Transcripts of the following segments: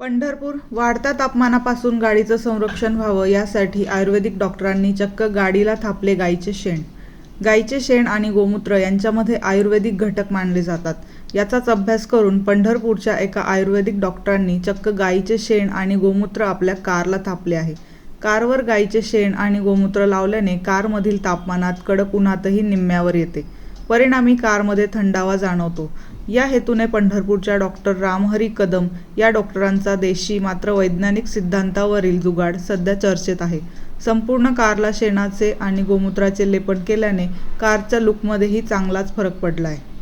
पंढरपूर वाढत्या तापमानापासून गाडीचं संरक्षण व्हावं यासाठी आयुर्वेदिक डॉक्टरांनी चक्क गाडीला थापले गाईचे शेण. गाईचे शेण आणि गोमूत्र यांच्यामध्ये आयुर्वेदिक घटक मानले जातात. याचाच अभ्यास करून पंढरपूरच्या एका आयुर्वेदिक डॉक्टरांनी चक्क गाईचे शेण आणि गोमूत्र आपल्या कारला थापले आहे. कारवर गाईचे शेण आणि गोमूत्र लावल्याने कारमधील तापमानात कडक उन्हातही निम्म्यावर येते. परिणामी कारमध्ये थंडावा जाणवतो. या हेतूने पंढरपूरच्या डॉक्टर रामहरी कदम या डॉक्टरांचा देशी मात्र वैज्ञानिक सिद्धांतावरील जुगाड सध्या चर्चेत आहे. संपूर्ण कारला शेणाचे आणि गोमूत्राचे लेपन केल्याने कारच्या लुकमध्येही चांगलाच फरक पडला आहे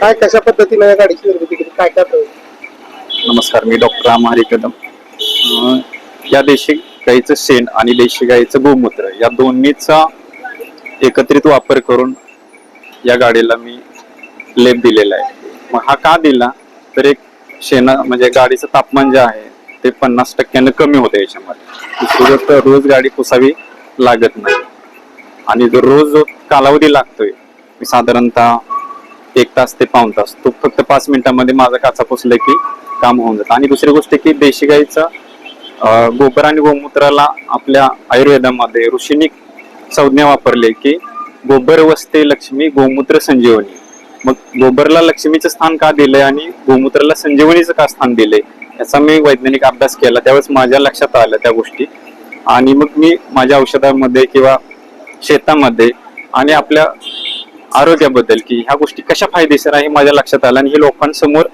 काय कशा पद्धतीने या गाडीची निर्मिती केली? काय? नमस्कार मी डॉक्टर राम हरी कदम या देशी गाईचं शेण आणि देशी गाईचं गोमूत्र या दोन्हीचा एकत्रित वापर करून या गाडीला मी लेप दिलेला आहे. मग हा का दिला? तर एक शेणा म्हणजे गाडीचं तापमान जे आहे ते पन्नास टक्क्यानं कमी होतं याच्यामध्ये. दुसरी रोज गाडी पुसावी लागत नाही. आणि जो रोज जो कालावधी लागतोय साधारणतः एक तास ते पाऊन तास तो फक्त पाच मिनिटांमध्ये माझा काचा पुसलं की काम होऊन जातं. आणि दुसरी गोष्ट की देशी गाईचा गोबर आणि गोमूत्राला आपल्या आयुर्वेदामध्ये ऋषींनी संज्ञा वापरले की गोबर वसते लक्ष्मी गोमूत्र संजीवनी. मग गोबरला लक्ष्मीचं स्थान का दिलंय आणि गोमूत्राला संजीवनीचं का स्थान दिलंय याचा मी वैज्ञानिक अभ्यास केला त्यावेळेस माझ्या लक्षात आलं त्या गोष्टी. आणि मग मी माझ्या औषधामध्ये किंवा शेतामध्ये आणि आपल्या आरोग्याबद्दल की ह्या गोष्टी कशा फायदेशीर आहे माझ्या लक्षात आलं आणि हे लोकांसमोर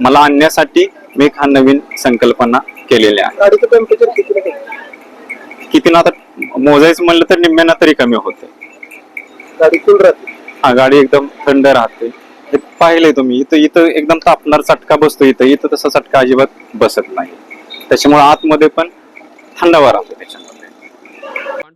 मला आणण्यासाठी मी एक हा नवीन संकल्पना केलेल्या आहे गाडीचं टेम्परेचर किती ना आता मोजायचं म्हणलं तर निम्म्याना तरी कमी होते गाडी राहते. हा गाडी एकदम थंड राहते. हे पाहिलंय तुम्ही इथं इथं एकदम तापणार चटका बसतो इथं इथं तसा चटका अजिबात बसत नाही. त्याच्यामुळे आतमध्ये पण थंडावा राहतो त्याच्यामध्ये